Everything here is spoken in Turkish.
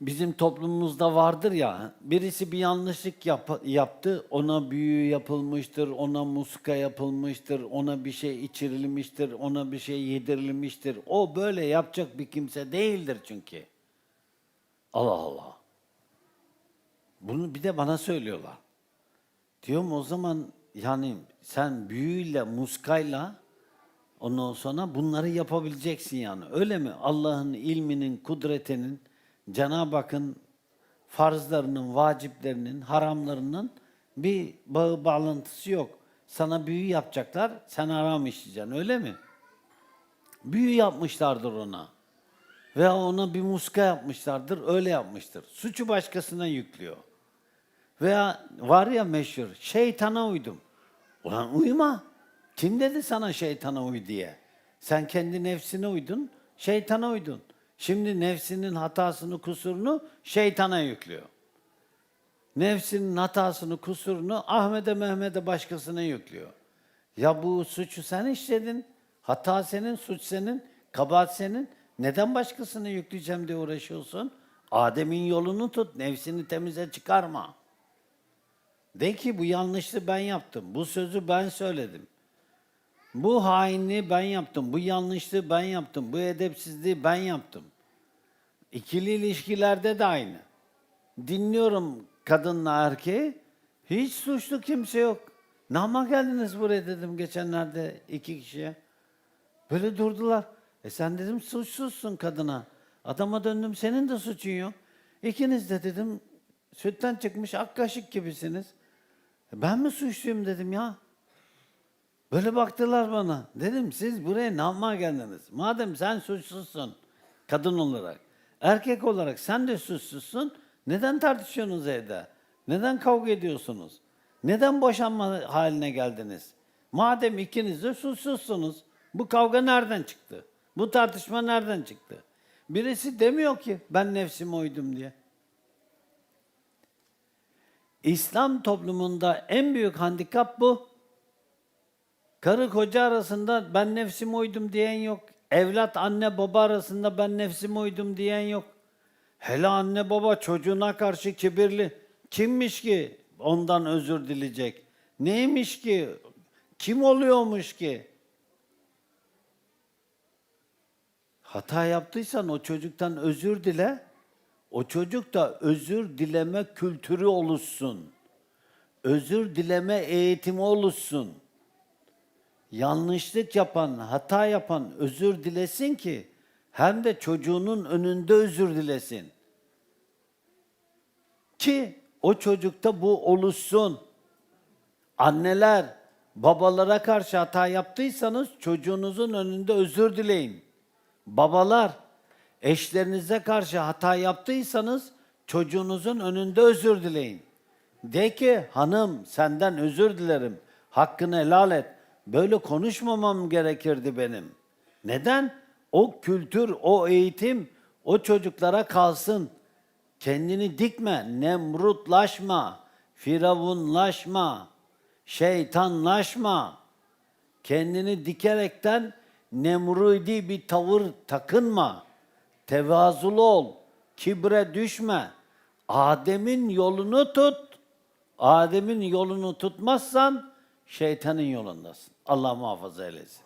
bizim toplumumuzda vardır ya, birisi bir yanlışlık yap- yaptı, ona büyü yapılmıştır, ona muska yapılmıştır, ona bir şey içirilmiştir, ona bir şey yedirilmiştir. O böyle yapacak bir kimse değildir çünkü. Allah Allah. Bunu bir de bana söylüyorlar. Diyorum o zaman yani sen büyüyle, muskayla ondan sonra bunları yapabileceksin yani. Öyle mi? Allah'ın ilminin, kudretinin, Cenab-ı Hakk'ın farzlarının, vaciplerinin, haramlarının bir bağı bağlantısı yok. Sana büyü yapacaklar, sen haram işleyeceksin. Öyle mi? Büyü yapmışlardır ona. Veya ona bir muska yapmışlardır, öyle yapmıştır. Suçu başkasına yüklüyor. Veya var ya meşhur, şeytana uydum. Ulan uyma. Kim dedi sana şeytana uy diye? Sen kendi nefsine uydun, şeytana uydun. Şimdi nefsinin hatasını, kusurunu şeytana yüklüyor. Nefsinin hatasını, kusurunu Ahmet'e, Mehmet'e başkasına yüklüyor. Ya bu suçu sen işledin, hata senin, suç senin, kabahat senin. Neden başkasına yükleyeceğim diye uğraşıyorsun? Adem'in yolunu tut, nefsini temize çıkarma. De ki bu yanlışlığı ben yaptım, bu sözü ben söyledim. Bu hainliği ben yaptım, bu yanlışlığı ben yaptım, bu edepsizliği ben yaptım. İkili ilişkilerde de aynı. Dinliyorum kadınla erkeği, hiç suçlu kimse yok. Nama geldiniz buraya dedim geçenlerde iki kişiye. Böyle durdular. E sen dedim suçsuzsun kadına. Adama döndüm senin de suçun yok. İkiniz de dedim sütten çıkmış ak kaşık gibisiniz. E ben mi suçluyum dedim ya. Böyle baktılar bana. Dedim siz buraya namma geldiniz. Madem sen suçsuzsun kadın olarak, erkek olarak sen de suçsuzsun. Neden tartışıyorsunuz evde? Neden kavga ediyorsunuz? Neden boşanma haline geldiniz? Madem ikiniz de suçsuzsunuz. Bu kavga nereden çıktı? Bu tartışma nereden çıktı? Birisi demiyor ki ben nefsime uydum diye. İslam toplumunda en büyük handikap bu. Karı koca arasında ben nefsime uydum diyen yok. Evlat anne baba arasında ben nefsime uydum diyen yok. Hele anne baba çocuğuna karşı kibirli. Kimmiş ki ondan özür dileyecek? Neymiş ki? Kim oluyormuş ki? Hata yaptıysan o çocuktan özür dile. O çocuk da özür dileme kültürü oluşsun. Özür dileme eğitimi oluşsun. Yanlışlık yapan, hata yapan özür dilesin ki hem de çocuğunun önünde özür dilesin. Ki o çocukta bu oluşsun. Anneler, babalara karşı hata yaptıysanız çocuğunuzun önünde özür dileyin. Babalar, eşlerinize karşı hata yaptıysanız çocuğunuzun önünde özür dileyin. De ki hanım senden özür dilerim. Hakkını helal et. Böyle konuşmamam gerekirdi benim. Neden? O kültür, o eğitim o çocuklara kalsın. Kendini dikme, nemrutlaşma, firavunlaşma, şeytanlaşma. Kendini dikerekten nemrudi bir tavır takınma. Tevazulu ol, kibre düşme. Adem'in yolunu tut. Adem'in yolunu tutmazsan şeytanın yolundasın. Allah muhafaza eylesin.